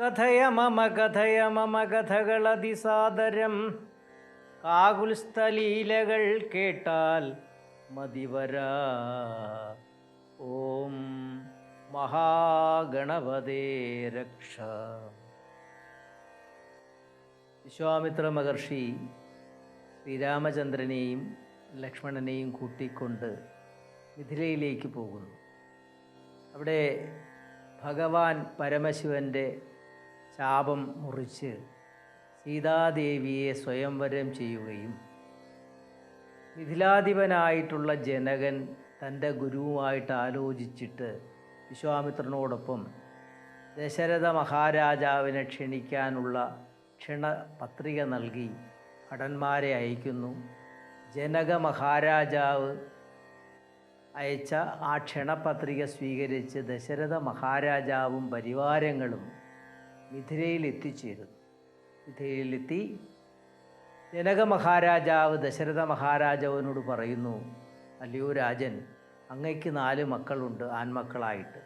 കഥയ മമ കഥയ മമ കഥകളതിസാദരം കാകുൽസ്ഥലീലകൾ കേട്ടാൽ മതിവരാ ഓം മഹാഗണപതേ രക്ഷ. വിശ്വാമിത്ര മഹർഷി ശ്രീരാമചന്ദ്രനെയും ലക്ഷ്മണനെയും കൂട്ടിക്കൊണ്ട് മിഥിലയിലേക്ക് പോകുന്നു. അവിടെ ഭഗവാൻ പരമശിവന്റെ ശാപം മുറിച്ച് സീതാദേവിയെ സ്വയംവരം ചെയ്യുകയും മിഥിലാധിപനായിട്ടുള്ള ജനകൻ തന്റെ ഗുരുവുമായിട്ട് ആലോചിച്ചിട്ട് വിശ്വാമിത്രനോടൊപ്പം ദശരഥ മഹാരാജാവിനെ ക്ഷണിക്കാനുള്ള ക്ഷണ പത്രിക നൽകി ഭടന്മാരെ അയക്കുന്നു. ജനക മഹാരാജാവ് അയച്ച ആ ക്ഷണപത്രിക സ്വീകരിച്ച് ദശരഥ മഹാരാജാവും പരിവാരങ്ങളും മിഥിലയിൽ എത്തിച്ചേരുന്നു മിഥിലയിലെത്തി ജനക മഹാരാജാവ് ദശരഥ മഹാരാജാവിനോട് പറയുന്നു അല്ലയോ രാജൻ അങ്ങയ്ക്ക് നാല് മക്കളുണ്ട് ആൺമക്കളായിട്ട്.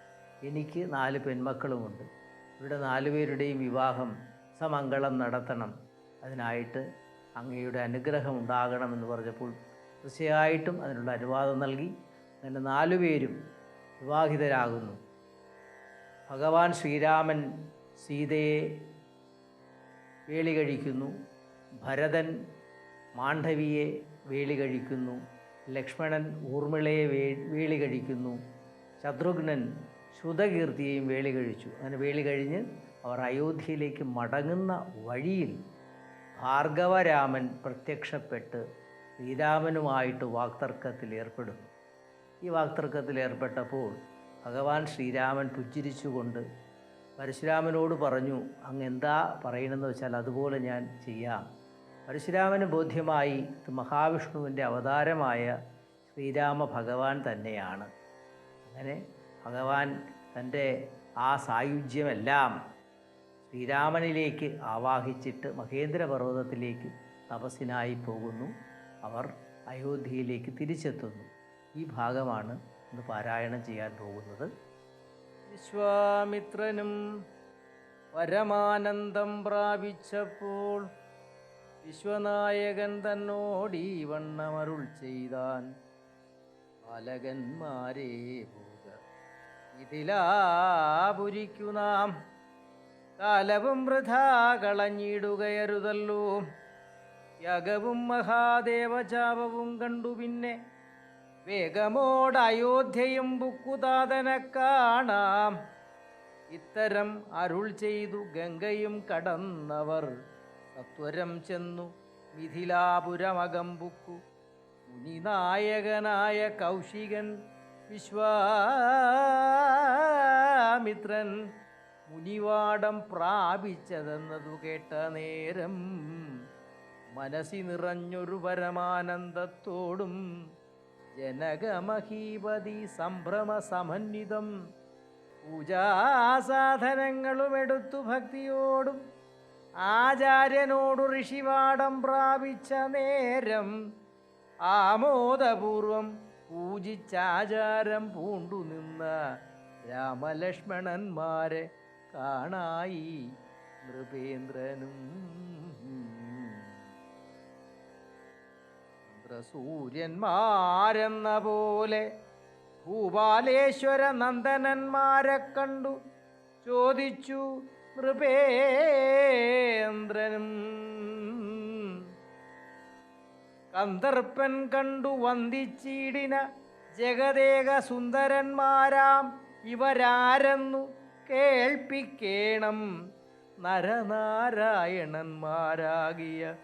എനിക്ക് നാല് പെൺമക്കളുമുണ്ട്. ഇവിടെ നാലുപേരുടെയും വിവാഹം സമംഗളം നടത്തണം. അതിനായിട്ട് അങ്ങയുടെ അനുഗ്രഹം ഉണ്ടാകണമെന്ന് പറഞ്ഞപ്പോൾ തീർച്ചയായിട്ടും അതിനുള്ള അനുവാദം നൽകി. അങ്ങനെ നാലുപേരും വിവാഹിതരാകുന്നു. ഭഗവാൻ ശ്രീരാമൻ സീതയെ വേളി കഴിക്കുന്നു ഭരതൻ മാണ്ഡവിയെ വേളി കഴിക്കുന്നു ലക്ഷ്മണൻ ഊർമിളയെ വേ വേളി കഴിക്കുന്നു ശത്രുഘ്നൻ ശുതകീർത്തിയെയും വേളി കഴിച്ചു അങ്ങനെ വേളി കഴിഞ്ഞ് അവർ അയോധ്യയിലേക്ക് മടങ്ങുന്ന വഴിയിൽ ഭാർഗവരാമൻ പ്രത്യക്ഷപ്പെട്ട് ശ്രീരാമനുമായിട്ട് വാക്തർക്കത്തിൽ ഏർപ്പെടുന്നു. ഈ വാക്തർക്കത്തിൽ ഏർപ്പെട്ടപ്പോൾ ഭഗവാൻ ശ്രീരാമൻ പുഞ്ചിരിച്ചുകൊണ്ട് പരശുരാമനോട് പറഞ്ഞു അങ്ങ് എന്താ പറയണമെന്ന് വെച്ചാൽ അതുപോലെ ഞാൻ ചെയ്യാം. പരശുരാമന് ബോധ്യമായി ഇത് മഹാവിഷ്ണുവിന്റെ അവതാരമായ ശ്രീരാമ ഭഗവാൻ തന്നെയാണ്. അങ്ങനെ ഭഗവാൻ തന്റെ ആ സായുജ്യമെല്ലാം ശ്രീരാമനിലേക്ക് ആവാഹിച്ചിട്ട് മഹേന്ദ്രപർവതത്തിലേക്ക് തപസ്സിനായി പോകുന്നു. അവർ അയോധ്യയിലേക്ക് തിരിച്ചെത്തുന്നു. ഈ ഭാഗമാണ് ഇന്ന് പാരായണം ചെയ്യാൻ പോകുന്നത്. വിശ്വാമിത്രനും പരമാനന്ദം പ്രാപിച്ചപ്പോൾ വിശ്വനായകൻ തന്നോടീ വണ്ണമരുൾ ചെയ്താൻ ബാലകന്മാരെ പോക ഇതിലാപുരിക്കു നാം കാലവും വൃഥാ കളഞ്ഞിടുകയരുതല്ലോ. യകവും മഹാദേവചാപവും കണ്ടു പിന്നെ വേഗമോട് അയോധ്യയും ബുക്കുതാതനെ കാണാം. ഇത്തരം അരുൾ ചെയ്തു ഗംഗയും കടന്നവർ. സത്വരം ചെന്നു മിഥിലാപുരമകം ബുക്കു. മുനിനായകനായ കൗശികൻ വിശ്വാമിത്രൻ മുനിവാടം പ്രാപിച്ചതെന്നതു കേട്ട നേരം മനസ്സി നിറഞ്ഞൊരു പരമാനന്ദത്തോടും ജനകമഹീപതി പൂജാസാധനങ്ങളും എടുത്തു ഭക്തിയോടും ആചാര്യനോടു ഋഷിവാടം പ്രാപിച്ച നേരം ആമോദപൂർവം പൂജിച്ചാചാരം പൂണ്ടു നിന്ന രാമലക്ഷ്മണന്മാരെ കാണായി. നൃപേന്ദ്രനും സൂര്യന്മാരെന്ന പോലെ ഭൂപാലേശ്വര നന്ദനന്മാരെ കണ്ടു. ചോദിച്ചു നൃപേന്ദ്രനും കന്ദർപ്പൻ കണ്ടു വന്ദിച്ചീടിന ജഗദേക സുന്ദരന്മാരാം. ഇവരാരെന്നു കേൾപ്പിക്കേണം നരനാരായണന്മാരാകിയ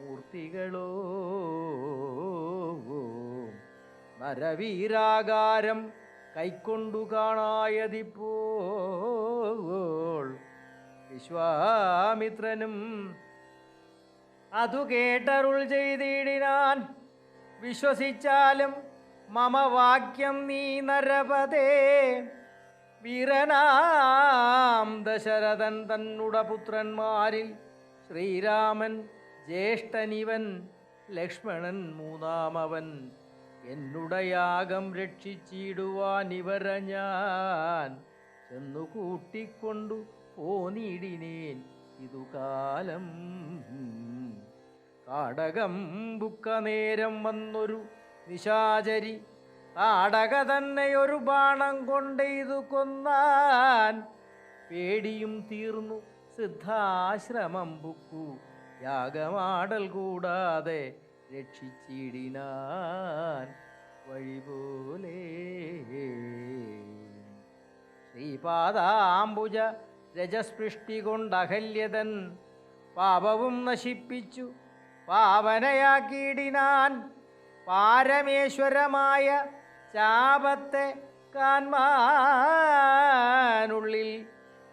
മൂർത്തികളോ? നരവീരാകാരം കൈക്കൊണ്ടു കാണായതിപ്പോൾ. വിശ്വാമിത്രനും അതു കേട്ടരുൾ ചെയ്തിടിനാൻ വിശ്വസിച്ചാലും മമ വാക്യം നീ നരപതേ. വീരനാം ദശരഥൻ തന്നുട പുത്രന്മാരിൽ ശ്രീരാമൻ ജ്യേഷ്ഠനിവൻ ലക്ഷ്മണൻ മൂന്നാമവൻ. എന്നുടയാകം രക്ഷിച്ചിടുവാൻ ഇവര ഞാൻ ചെന്നു കൂട്ടിക്കൊണ്ടു പോന്നിടിനേൻ ഇതു കാലം കാടകം ബുക്ക നേരം വന്നൊരു നിശാചരി. താടക തന്നെ ഒരു ബാണം കൊണ്ടെയ്തു കൊന്നാൻ. പേടിയും തീർന്നു സിദ്ധാശ്രമം ബുക്കു. യാഗമാടൽ കൂടാതെ രക്ഷിച്ചിടിനാൻ വഴിപോലെ. ശ്രീപാദാംബുജ രജസ്പൃഷ്ടി കൊണ്ടഹല്യതൻ പാപവും നശിപ്പിച്ചു. പാവനയാക്കിയിടിനാൻ പാരമേശ്വരമായ ചാപത്തെ കാൺമാനുള്ളിൽ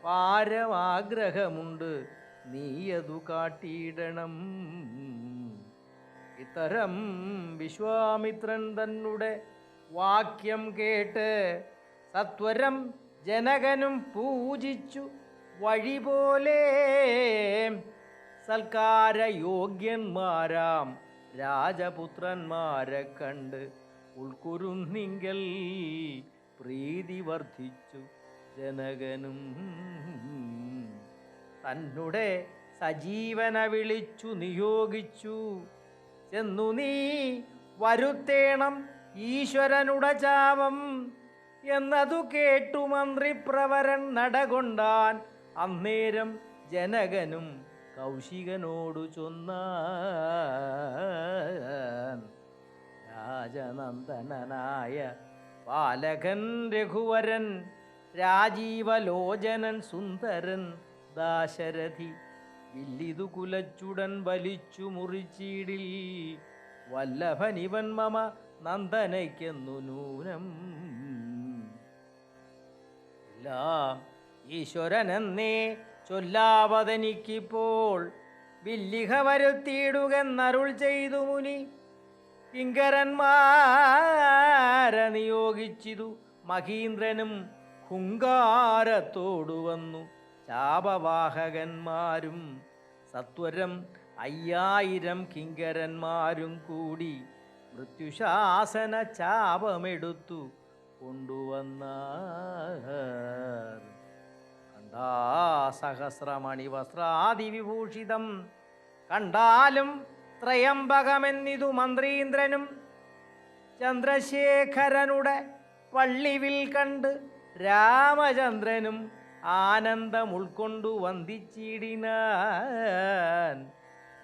പാരമാഗ്രഹമുണ്ട്. നീയതു കാട്ടിയിടണം. ഇത്തരം വിശ്വാമിത്രൻ തന്നെ വാക്യം കേട്ട് സത്വരം ജനകനും പൂജിച്ചു വഴി പോലെ സൽക്കാര യോഗ്യന്മാരാം രാജപുത്രന്മാരെ കണ്ട് ഉൾക്കുരുന്നിങ്കൽ പ്രീതി വർദ്ധിച്ചു ജനകനും തന്നെ സജീവന വിളിച്ചു നിയോഗിച്ചു. ചെന്നു നീ വരുത്തേണം ഈശ്വരനുടെ ചാപം എന്നതു കേട്ടു മന്ത്രിപ്രവരൻ നടകൊണ്ടാൻ അന്നേരം ജനകനും കൗശികനോടു ചൊന്ന രാജനന്ദനായ പാലകൻ രഘുവരൻ രാജീവലോചനൻ സുന്ദരൻ ദാശരഥി വില്ലിതു കുലച്ചുടൻ വലിച്ചു മുറിച്ചീടിൽ. വല്ലഭനിവൻ മമ നന്ദനയ്ക്കെന്നു നൂനം. എല്ലാം ഈശ്വരനെന്നേ ചൊല്ലാവതനിക്കിപ്പോൾ. വില്ലിഹ വരുത്തിയിടുകെന്നരുൾ ചെയ്തു മുനി. കിങ്കരന്മാരെ നിയോഗിച്ചിതു മഹീന്ദ്രനും ഹുങ്കാരത്തോടു വന്നു. ചാപവാഹകന്മാരും സത്വരം അയ്യായിരം കിങ്കരന്മാരും കൂടി മൃത്യുശാസന ചാപമെടുത്തു കൊണ്ടുവന്ന കണ്ടാ സഹസ്രമണി വസ്ത്രാദിവിഭൂഷിതം കണ്ടാലും ത്രയംബകമെന്നിതു മന്ത്രീന്ദ്രനും ചന്ദ്രശേഖരനുടെ പള്ളിവിൽ കണ്ട് രാമചന്ദ്രനും ആനന്ദം ഉൾക്കൊണ്ടു വന്ദിച്ചിടിനാൻ.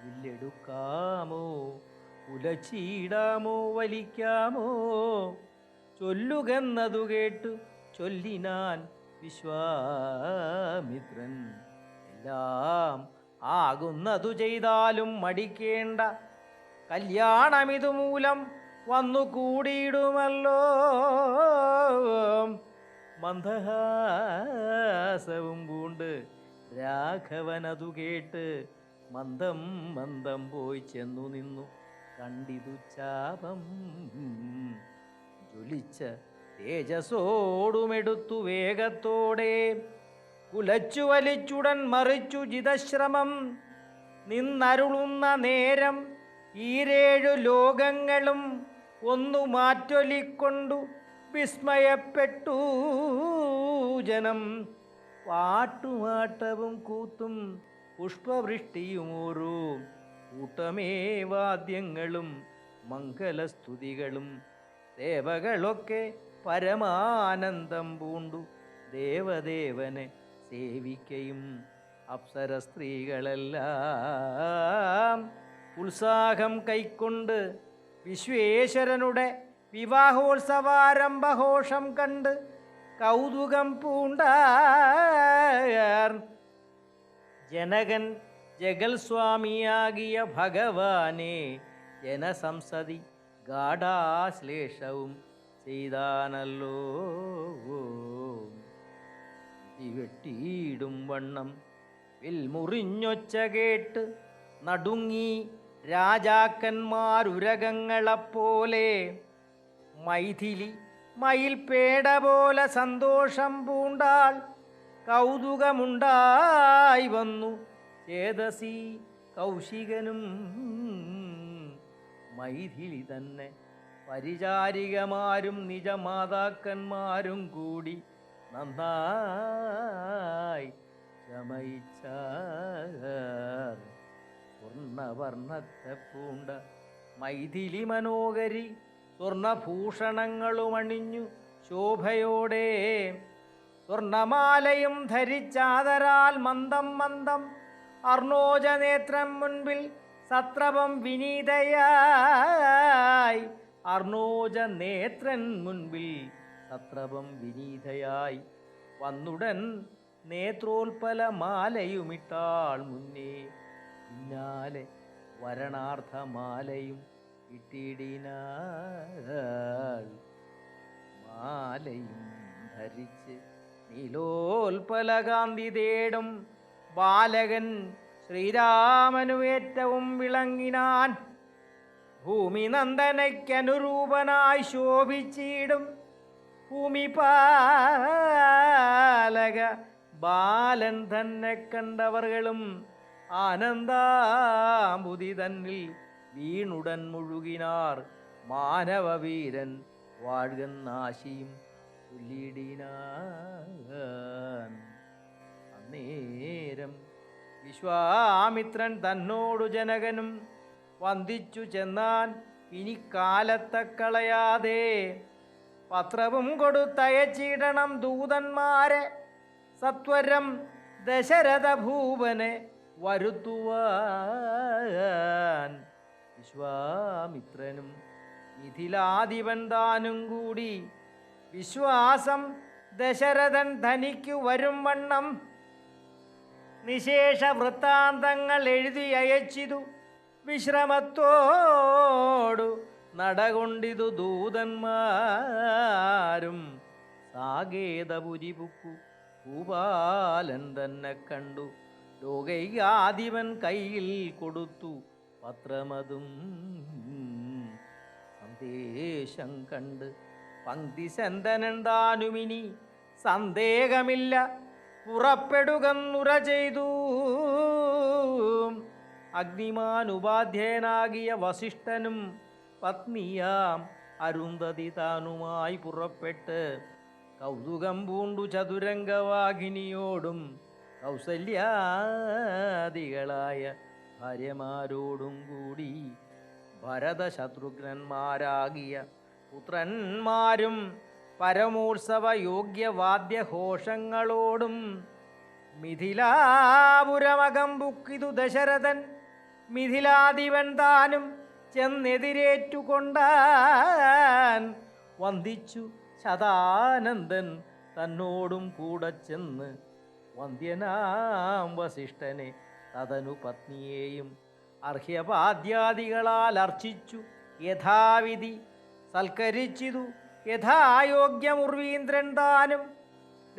വില്ലെടുക്കാമോ ഉലച്ചീടാമോ വലിക്കാമോ? ചൊല്ലുകെന്നതു കേട്ടു ചൊല്ലിനാൻ വിശ്വാമിത്രൻ. എല്ലാം ആകുന്നതു ചെയ്താലും മടിക്കേണ്ട കല്യാണമിതുമൂലം വന്നു കൂടിയിടുമല്ലോ മന്ദഹാസവും പൂണ്ട്. രാഘവനതു കേട്ട് മന്ദം മന്ദം പോയി ചെന്നു നിന്നു. കണ്ടിതു ചാപം ജ്വലിച്ച തേജസോടുമെടുത്തു വേഗത്തോടെ. കുലച്ചു വലിച്ചുടൻ മറിച്ചു ജിതശ്രമം. നിന്നരുളുന്ന നേരം ഈരേഴു ലോകങ്ങളും ഒന്നു മാറ്റൊലിക്കൊണ്ടു. വിസ്മയപ്പെട്ടു ജനം. പാട്ടുമാട്ടവും കൂത്തും പുഷ്പവൃഷ്ടിയും ഓരോ കൂട്ടമേ വാദ്യങ്ങളും മംഗലസ്തുതികളും ദേവകളൊക്കെ പരമാനന്ദം പൂണ്ടു. ദേവദേവനെ സേവിക്കയും അപ്സര സ്ത്രീകളെല്ലാം ഉത്സാഹം കൈക്കൊണ്ട് വിശ്വേശ്വരനുടെ വിവാഹോത്സവാരംഭഘോഷം കണ്ട് കൗതുകം പൂണ്ട ജനകൻ ജഗൽസ്വാമിയാകിയ ഭഗവാനെ ജനസംസതി ഗാഢാശ്ലേഷവും ചെയ്താനല്ലോ. വെട്ടിയിടും വണ്ണം വിൽമുറിഞ്ഞൊച്ച കേട്ട് നടുങ്ങി രാജാക്കന്മാരുരകങ്ങളെപ്പോലെ മൈഥിലി. മയിൽപേട പോലെ സന്തോഷം പൂണ്ടാൾ. കൗതുകമുണ്ടായി വന്നു ചേതസി കൗശികനും. മൈഥിലി തന്നെ പരിചാരികമാരും നിജമാതാക്കന്മാരും കൂടി നന്നായി ശമയിച്ചാർ. സ്വർണവർണത്തെ പൂണ്ട മൈഥിലി മനോഹരി സ്വർണഭൂഷണങ്ങളുമണിഞ്ഞു ശോഭയോടെ. സ്വർണമാലയും ധരിച്ചാതരാൽ മന്ദം മന്ദം. അർണോജനേത്രം മുൻപിൽ സത്രപം വിനീതയായി. അർണോജ നേത്രൻ മുൻപിൽ സത്രപം വിനീതയായി. വന്നുടൻ നേത്രോൽപല മാലയുമിട്ടാൾ മുന്നേ. പിന്നാലെ വരണാർത്ഥമാലയും ഇട്ടിടിനാൾ. മാലയും ധരിച്ച് നീലോൽപലകാന്തി തേടും ബാലകൻ ശ്രീരാമനു ഏറ്റവും വിളങ്ങിനാൻ. ഭൂമി നന്ദനയ്ക്കനുരൂപനായി ശോഭിച്ചിടും ഭൂമി പാലക ബാലൻ തന്നെ കണ്ടവർകളും ആനന്ദാമ്പുതി തന്നിൽ വീണുടൻ മുഴുകിനാർ മാനവവീരൻ വാഴ്കന്നാശിയും ചൊല്ലിടിനാൻ അന്നേരം വിശ്വാമിത്രൻ തന്നോടു ജനകനും വന്ദിച്ചു ചെന്നാൻ ഇനി കാലത്തെ കളയാതെ പത്രവും കൊടുത്തയച്ചിടണം ദൂതന്മാരെ. സത്വരം ദശരഥ ഭൂപനെ വരുത്തുവാൻ. വിശ്വാമിത്രനും മിഥിലാധിപൻ താനും കൂടി വിശ്വാസം ദശരഥൻ ധനിക്കു വരും വണ്ണം. നിശേഷ വൃത്താന്തങ്ങൾ എഴുതി അയച്ചിതു വിശ്രമത്തോടു നടകൊണ്ടിതു ദൂതന്മാരും. സാകേതപുരിപുക്കു ഭൂപാലൻ തന്നെ കണ്ടു. ലോകൈകാധിപൻ കയ്യിൽ കൊടുത്തു. പത്രമതും സന്ദേശം കണ്ട് പങ്ക്തി സന്തനൻ സന്ദേഹമില്ല. പുറപ്പെടുകന്നുര ചെയ്തു. അഗ്നിമാൻ ഉപാധ്യനാകിയ വസിഷ്ഠനും പത്നിയാം അരുന്ധതി താനുമായി പുറപ്പെട്ട് കൗതുകം പൂണ്ടു ചതുരംഗവാഹിനിയോടും കൗസല്യാദികളായ ഭാര്യമാരോടും കൂടി ഭരതശത്രുഘ്നന്മാരാകിയ പുത്രന്മാരും പരമോത്സവ യോഗ്യവാദ്യഘോഷങ്ങളോടും മിഥിലാപുരമകം ബുക്കിതു ദശരഥൻ മിഥിലാധിപൻ താനും ചെന്നെതിരേറ്റുകൊണ്ടാൻ വന്ദിച്ചു ശതാനന്ദൻ തന്നോടും കൂടെ ചെന്ന് വന്ധ്യനാം വസിഷ്ഠനെ തതനു പത്നിയെയും അർഹ്യപാദ്യാദികളാൽ അർച്ചിച്ചു. യഥാവിധി സൽക്കരിച്ചിതു. യഥായോഗ്യമുർവീന്ദ്രൻ താനും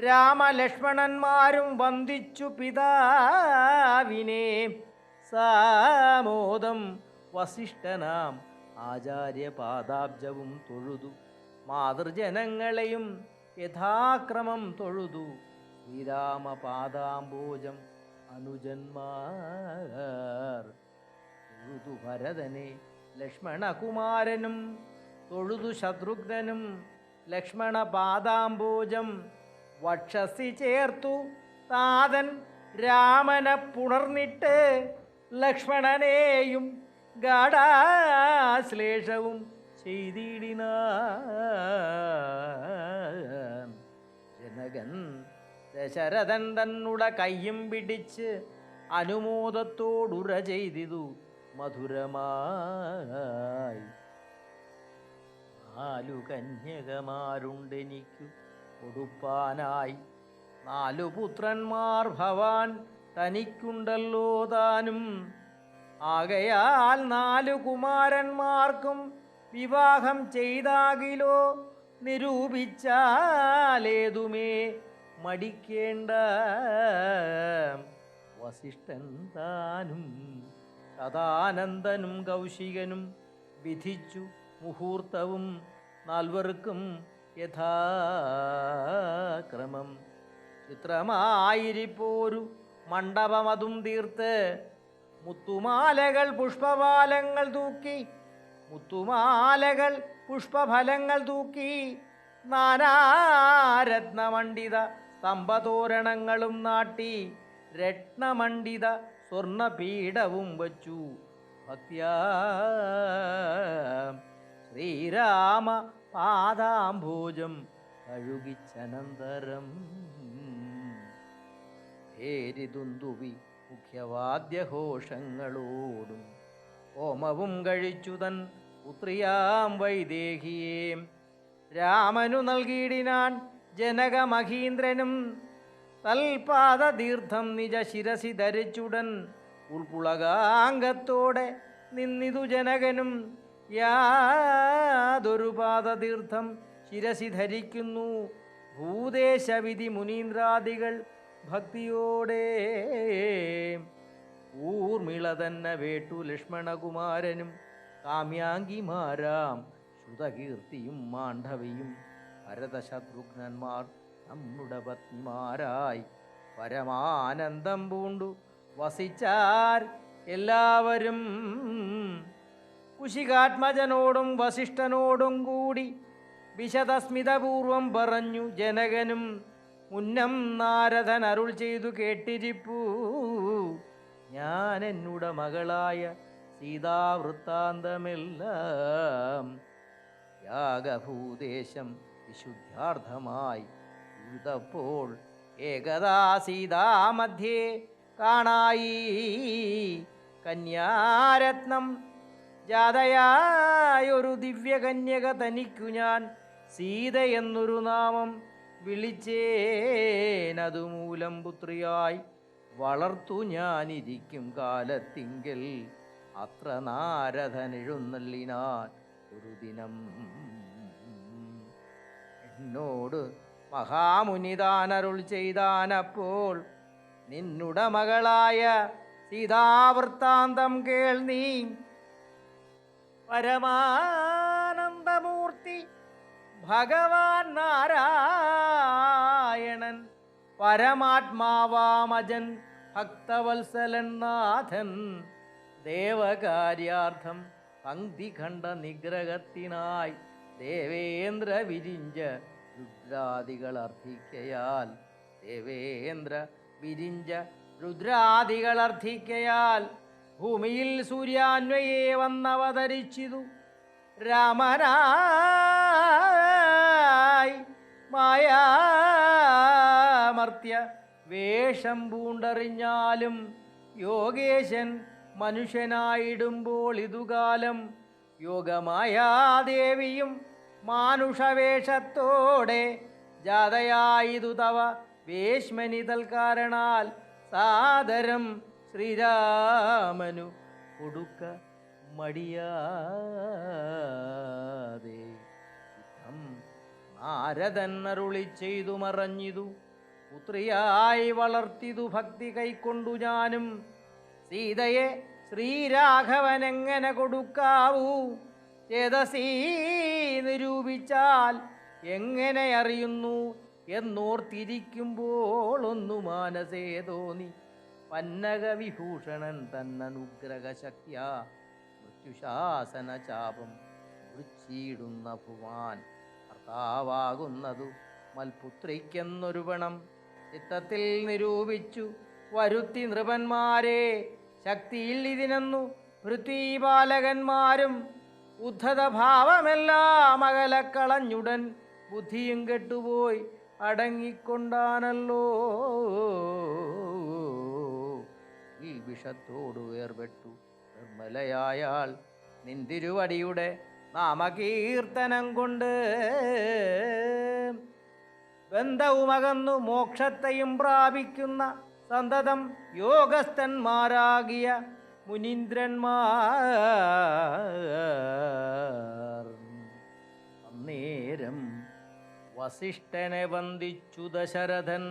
രാമലക്ഷ്മണന്മാരും വന്ദിച്ചു പിതാവിനെ. സാമോദം വസിഷ്ഠനാം ആചാര്യപാദാബ്ജവും തൊഴുതു. മാതൃജനങ്ങളെയും യഥാക്രമം തൊഴുതു. ശ്രീരാമപാദാംബോജം അനുജന്മാർ. ഭരതനെ ലക്ഷ്മണകുമാരനും തൊഴുതു ശത്രുഘ്നും ലക്ഷ്മണ പാദാംബോജം വക്ഷസി ചേർത്തു താതൻ രാമനെ പുണർന്നിട്ട് ലക്ഷ്മണനെയും ഗാഢാശ്ലേഷവും ചെയ്തിടിന. ജനകൻ ദശരഥൻ തന്നുട കയ്യും പിടിച്ച് അനുമോദത്തോടുര ചെയ്തിതു മധുരമായി. നാലു കന്യകമാരുണ്ടെനിക്കു കൊടുപ്പാനായി. നാലു പുത്രന്മാർ ഭവാൻ തനിക്കുണ്ടല്ലോ താനും. ആകയാൽ നാലു കുമാരന്മാർക്കും വിവാഹം ചെയ്താകിലോ? നിരൂപിച്ചാലേതുമേ? മടിക്കേണ്ട വസിഷ്ഠൻ താനും സദാനന്ദനും കൗശികനും വിധിച്ചു മുഹൂർത്തവും നാൽവർക്കും യഥാക്രമം. ചിത്രമായിരിപ്പോരു മണ്ഡപമതും തീർത്ത് മുത്തുമാലകൾ പുഷ്പവാലങ്ങൾ തൂക്കി മുത്തുമാലകൾ പുഷ്പഫലങ്ങൾ തൂക്കി നാനാരത്നമണ്ഡിത സ്തംഭതോരണങ്ങളും നാട്ടി രത്നമണ്ഡിത സ്വർണപീഠവും വച്ചു. ഭക്തിയ ശ്രീരാമ പാദാംഭോജം കഴുകിച്ചനന്തരം. പേരിതുന്തുവി മുഖ്യവാദ്യഘോഷങ്ങളോടും ഹോമവും കഴിച്ചു തൻ പുത്രിയാം വൈദേഹിയേം. രാമനു നൽകിയിടിനാൻ ജനകമഹീന്ദ്രനും തൽപാദതീർത്ഥം നിജ ശിരസി ധരിച്ചുടൻ ഉൾപ്പുളകാംഗത്തോടെ നിന്നിതു ജനകനും യാതൊരു പാദതീർത്ഥം ശിരസി ധരിക്കുന്നു. ഭൂദേശവിധി മുനീന്ദ്രാദികൾ ഭക്തിയോടെ ഊർമിള തന്നെ വേട്ടു ലക്ഷ്മണകുമാരനും കാമ്യാങ്കിമാരാം ശ്രുതകീർത്തിയും മാണ്ഡവിയും ഭരതശത്രുഘ്നന്മാർ നമ്മുടെ പത്നിമാരായി പരമാനന്ദം പൂണ്ടു. വസിച്ചാർ എല്ലാവരും കുശികാത്മജനോടും വസിഷ്ഠനോടും കൂടി വിശദസ്മിതപൂർവം പറഞ്ഞു ജനകനും മുന്നം നാരദൻ അരുൾ ചെയ്തു കേട്ടിരിപ്പൂ. ഞാൻ എന്നുടെ മകളായ സീതാവൃത്താന്തമെല്ലാം യാഗഭൂദേശം വിശുദ്ധാർത്ഥമായി ഉഴുതപ്പോൾ ഏകദാ സീതാമധ്യേ കാണായി. കന്യാരത്നം ജാതയായൊരു ദിവ്യകന്യക തനിക്കു ഞാൻ സീത എന്നൊരു നാമം വിളിച്ചേനതുമൂലം പുത്രിയായി വളർത്തു ഞാനിരിക്കും കാലത്തിങ്കിൽ അത്ര നാരദനെഴുന്നള്ളിനാൻ ഒരു ദിനം എന്നോട് മഹാമുനിതാനരുൾ ചെയ്താനപ്പോൾ നിന്നുട മകളായ സീതാവൃത്താന്തം കേൾ നീ. പരമാനന്ദമൂർത്തി ഭഗവാൻ നാരായണൻ പരമാത്മാവാമജൻ ഭക്തവത്സലൻ നാഥൻ ദേവകാര്യാർത്ഥം പങ്ക്തി കണ്ട നിഗ്രഹത്തിനായി. ദേവേന്ദ്ര വിരിഞ്ച രുദ്രാദികൾ അർത്ഥിക്കയാൽ ദേവേന്ദ്ര വിരിഞ്ച രുദ്രാദികൾ അർത്ഥിക്കയാൽ ഭൂമിയിൽ സൂര്യാന്വയെ വന്നവതരിച്ചിതു. രാമനായി മായാമർത്യ വേഷം പൂണ്ടറിഞ്ഞാലും യോഗേശൻ മനുഷ്യനായിടുമ്പോൾ ഇതുകാലം യോഗമായാദേവിയും മാനുഷവേഷത്തോടെ ജാതയായിതു തവ വേശ്മനി തൽക്കാരണാൽ സാദരം ശ്രീരാമനു കൊടുക്ക മടിയാതെ. നാരദൻ അരുളി ചെയ്തു മറഞ്ഞിതു. പുത്രിയായി വളർത്തിതു ഭക്തി കൈക്കൊണ്ടു ഞാനും. സീതയെ ശ്രീരാഘവൻ എങ്ങനെ കൊടുക്കാവൂ? ചേതസീ നിരൂപിച്ചാൽ എങ്ങനെ അറിയുന്നു? എന്നോർത്തിരിക്കുമ്പോൾ ഒന്നു മാനസേ തോന്നി. പന്നകവിഭൂഷണൻ തന്നനുഗ്രഹശക്യ മൃത്യുശാസന ചാപം വൃച്ചിടുന്ന ഭുവാൻ ഭർത്താവാകുന്നതു മൽപുത്രിക്കെന്നൊരു പണം ചിത്തത്തിൽ നിരൂപിച്ചു വരുത്തി നൃപന്മാരെ ശക്തിയിൽ ഇതിനെന്നു പൃഥ്വീപാലകന്മാരും ഉദ്ധതഭാവമെല്ലാം അകലക്കളഞ്ഞുടൻ ബുദ്ധിയും കെട്ടുപോയി അടങ്ങിക്കൊണ്ടാണല്ലോ. ഈ വിഷത്തോടു വേർപെട്ടു നിർമ്മലയായാൾ നിന്തിരുവടിയുടെ നാമകീർത്തനം കൊണ്ട്. ബന്ധവുമകന്നു മോക്ഷത്തെയും പ്രാപിക്കുന്ന സന്തതം യോഗസ്ഥന്മാരാകിയ മുനീന്ദ്രന്മാർ. അന്നേരം വസിഷ്ഠനെ വന്ദിച്ചു ദശരഥൻ.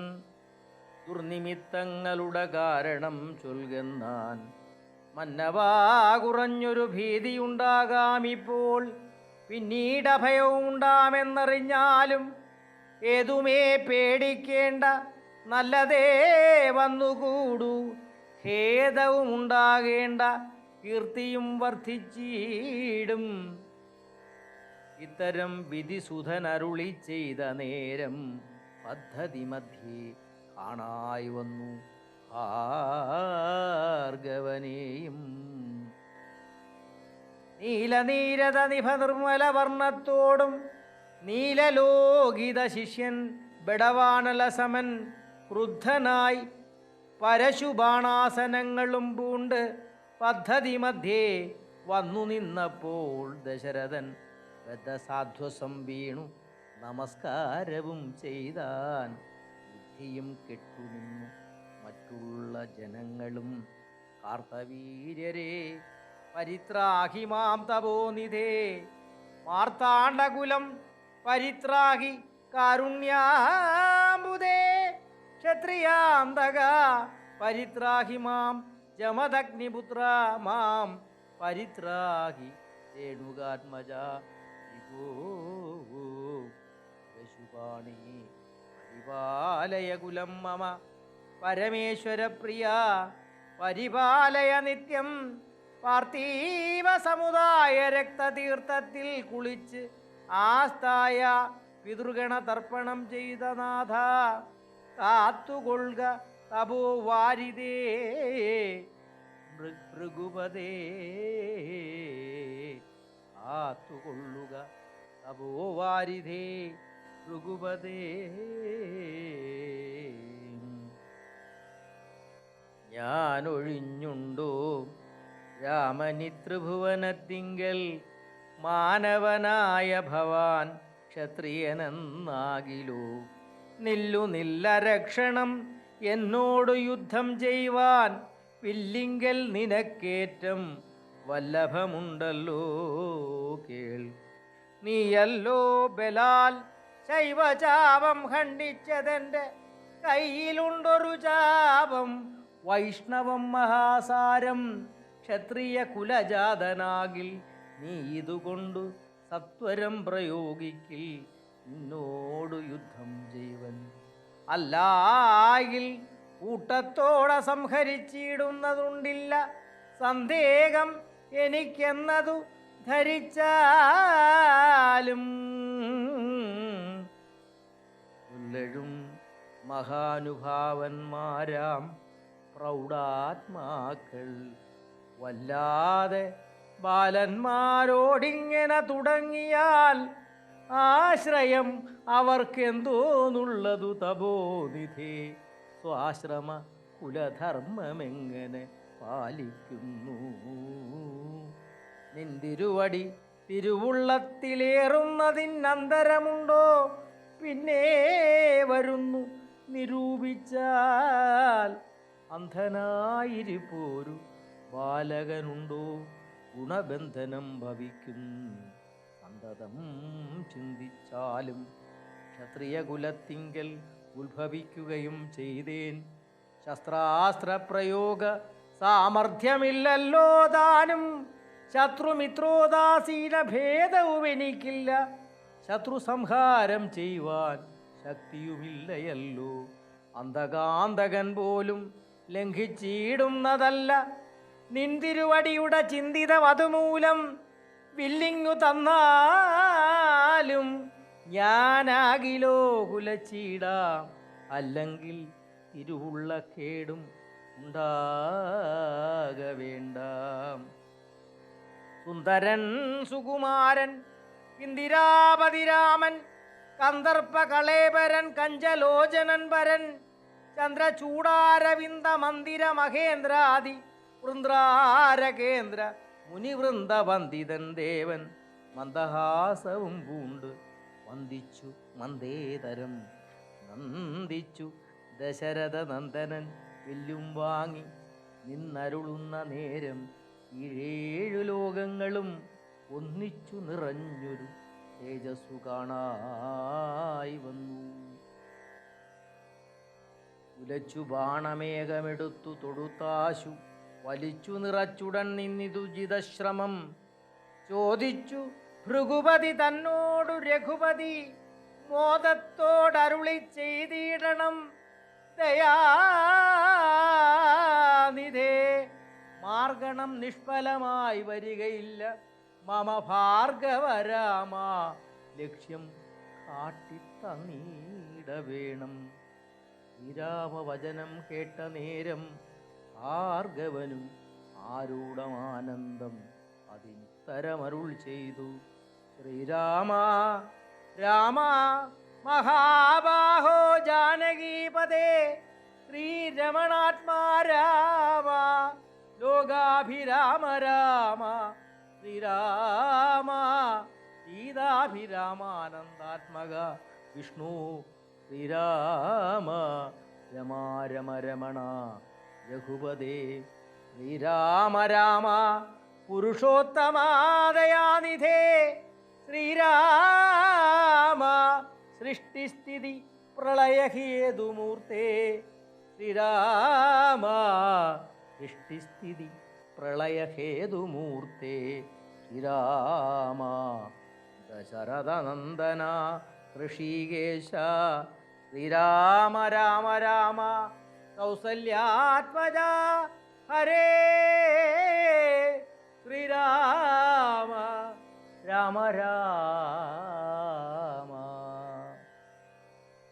ദുർനിമിത്തങ്ങളുടെ കാരണം ചൊൽകുന്നാൻ മന്നവാ കുറഞ്ഞൊരു ഭീതിയുണ്ടാകാമിപ്പോൾ പിന്നീട് അഭയവും ഉണ്ടാമെന്നറിഞ്ഞാലും ഏതുമേ പേടിക്കേണ്ട നല്ലതേ വന്നുകൂടൂ. ഖേദവും ഉണ്ടാകേണ്ട കീർത്തിയും വർദ്ധിച്ചിടും ഇത്തരം വിധിസുധൻ അരുളി ചെയ്ത നേരം പദ്ധതി മധ്യേ കാണായി വന്നു. ഭാർഗവനെയും നീലനീരത നിഭ നിർമ്മല വർണത്തോടും നീലലോകിത ശിഷ്യൻ ബടവാനലസമൻ ക്രുദ്ധനായി പരശുബാണാസനങ്ങളും പൂണ്ട് പദ്ധതി മധ്യേ വന്നു നിന്നപ്പോൾ ദശരഥൻ ബദ്ധസാധ്വസം വീണു. നമസ്കാരവും ചെയ്താൻ ബുദ്ധിയും കെട്ടുനിന്നു മറ്റുള്ള ജനങ്ങളും കാർത്തവീര്യരെ പരിത്രാഹി മാം തപോനിധേ മാർത്താണ്ഡകുലം പരിത്രാഹി കാരുണ്യാംബുദേ. ക്ഷത്രിയാന്തക പരിത്രാഹി മാം ജമദഗ്നിപുത്ര മാം പരിത്രാഹി രേണുകാത്മജ വിഭോ പരിപാലയകുലം പരിപാലയ മമ പരമേശ്വരപ്രിയ പരിപാലയ നിത്യം പാർത്ഥീവ സമുദായ രക്തതീർത്ഥത്തിൽ കുളിച്ച് ആസ്ഥായ പിതൃഗണ തർപ്പണം ചെയ്ത നാഥ. കാത്തുകൊള്ളുക തപോ വാരിതേ. മൃഗുപതേ കാത്തുകൊള്ളുക തപോ വാരിധേ ഭൃഗുപതേ. ഞാനൊഴിഞ്ഞുണ്ടോ രാമനി ത്രിഭുവനത്തിങ്കൽ മാനവനായ ഭവാൻ ക്ഷത്രിയനെന്നാകിലോ? നില്ലു നില്ല രക്ഷണം. എന്നോട് യുദ്ധം ചെയ്യുവാൻ വില്ലിങ്കൽ നിനക്കേറ്റം വല്ലഭമുണ്ടല്ലോ കേൾ. നീയല്ലോ ബലാൽ ശൈവചാപം ഖണ്ഡിച്ചതെന്റെ കയ്യിലുണ്ടൊരു ചാപം. വൈഷ്ണവം മഹാസാരം ക്ഷത്രിയ കുലജാതനാകിൽ നീ ഇതുകൊണ്ടു സത്വരം പ്രയോഗിക്കിൽ. നിന്നോടു യുദ്ധം ചെയ്യുവൻ. അല്ലായിൽ കൂട്ടത്തോടെ സംഹരിച്ചിടുന്നതുണ്ടില്ല. സന്ദേഹം എനിക്കെന്നതു ധരിച്ചാലും. ഉല്ലഴും മഹാനുഭാവന്മാരാം പ്രൗഢാത്മാക്കൾ. വല്ലാതെ ബാലന്മാരോടിങ്ങനെ തുടങ്ങിയാൽ ആശ്രയം അവർക്കെന്തോന്നുള്ളതു തപോനിധി. സ്വാശ്രമ കുലധർമ്മമെങ്ങനെ പാലിക്കുന്നു? നിന്തിരുവടി തിരുവുള്ളത്തിലേറുന്നതിനന്തരമുണ്ടോ? പിന്നെ വരുന്നു നിരൂപിച്ചാൽ അന്ധനായിരിപ്പോരു ബാലകനുണ്ടോ? ഗുണബന്ധനം ഭവിക്കുന്നു. സന്തതം ചിന്തിച്ചാലും ക്ഷത്രിയകുലത്തിങ്കൽ ഉത്ഭവിക്കുകയും ചെയ്തേൻ. ശസ്ത്രാസ്ത്രപ്രയോഗ സാമർഥ്യമില്ലല്ലോ താനും. ശത്രുമിത്രോദാസീന ഭേദവും എനിക്കില്ല ശത്രു സംഹാരം ചെയ്യുവാൻ ശക്തിയുമില്ലയല്ലോ. അന്ധകാന്തകൻ പോലും ലംഘിച്ചിടുന്നതല്ല. നിന്തിരുവടിയുടെ ചിന്തിത വധുമൂലം വില്ലിങ്ങു തന്നാലും ഞാനാകിലോ കുലച്ചീടാം. അല്ലെങ്കിൽ ഇരുവുള്ള കേടും ഉണ്ടാക വേണ്ടാം. സുന്ദരൻ സുകുമാരൻ ഇന്ദിരാപതിരാമൻ കന്ദർപ്പ കളേപരൻ കഞ്ചലോചനൻ പരൻ ചന്ദ്രചൂടാരവിന്ദ മന്ദിര മഹേന്ദ്രാദി വൃന്ദാരകേന്ദ്ര മുനിവൃന്ദ വന്ദിതൻ ദേവൻ മന്ദഹാസവും പൂണ്ട് വന്ദിച്ചു മന്ദേതരം നന്ദിച്ചു ദശരഥ നന്ദനൻ വെല്ലും വാങ്ങി നിന്നരുളുന്ന നേരം ഏഴു ലോകങ്ങളും ഒന്നിച്ചു നിറഞ്ഞൊരു തേജസ്സു കാണായി വന്നു. ഉലച്ചു ബാണമേഘമെടുത്തു തൊടുത്താശു വലിച്ചു നിറച്ചുടൻ നിന്നിതുജിതശ്രമം ചോദിച്ചു ഭൃഗുപതി തന്നോടു രഘുപതി മോദത്തോടരുളി ചെയ്തിടണം. ദയാനിധേ മാർഗണം നിഷ്ഫലമായി വരികയില്ല. മമ ഭാർഗവരാമ ലക്ഷ്യം കാട്ടിത്തന്നീട വേണം വിരാമവചനം കേട്ട നേരം ഭാർഗവനും ആരൂഢമാനന്ദം അതിനുത്തരമരുൾ ചെയ്തു. ശ്രീരാമ രാമ മഹാബാഹോ ജാനകീപതേ ശ്രീരമണാത്മാ രാമ ലോകാഭിരാമ രാമ ശ്രീരാമ സീതാഭിരാമാനന്ദാത്മക വിഷ്ണു ശ്രീരാമ രമാരമ രമണ രഘുപതേ. ശ്രീരാമ രാമ പുരുഷോത്തമാദയാനിധേ. ശ്രീരാമ സൃഷ്ടിസ്ഥിതി പ്രളയഹേതുമൂർത്തേ. ശ്രീരാമ സൃഷ്ടിസ്ഥിതി പ്രളയഹേതുമൂർത്തേ. ശ്രീരാമ ദശരഥനന്ദന ഋഷികേശ. ശ്രീരാമ രാമ രാമ കൗസല്യാത്മജ ഹരേ ശ്രീരാമ രാമ രാമ.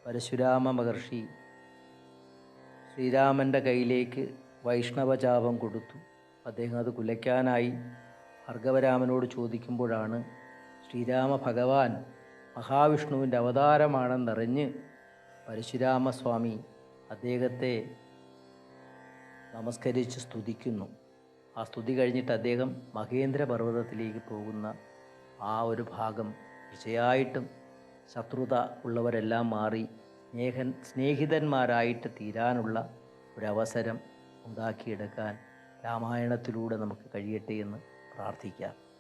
പരശുരാമ മഹർഷി ശ്രീരാമന്റെ കയ്യിലേക്ക് വൈഷ്ണവചാപം കൊടുത്തു. അദ്ദേഹം അത് കുലയ്ക്കാനായി ഭാർഗവരാമനോട് ചോദിക്കുമ്പോഴാണ് ശ്രീരാമ ഭഗവാൻ മഹാവിഷ്ണുവിന്റെ അവതാരമാണെന്നറിഞ്ഞ് പരശുരാമസ്വാമി അദ്ദേഹത്തെ നമസ്കരിച്ച് സ്തുതിക്കുന്നു. ആ സ്തുതി കഴിഞ്ഞിട്ട് അദ്ദേഹം മഹേന്ദ്ര പർവതത്തിലേക്ക് പോകുന്ന ആ ഒരു ഭാഗം തീർച്ചയായിട്ടും ശത്രുത ഉള്ളവരെല്ലാം മാറി സ്നേഹൻ സ്നേഹിതന്മാരായിട്ട് തീരാനുള്ള ഒരവസരം ഉണ്ടാക്കിയെടുക്കാൻ രാമായണത്തിലൂടെ നമുക്ക് കഴിയട്ടെ എന്ന് പ്രാർത്ഥിക്കാം.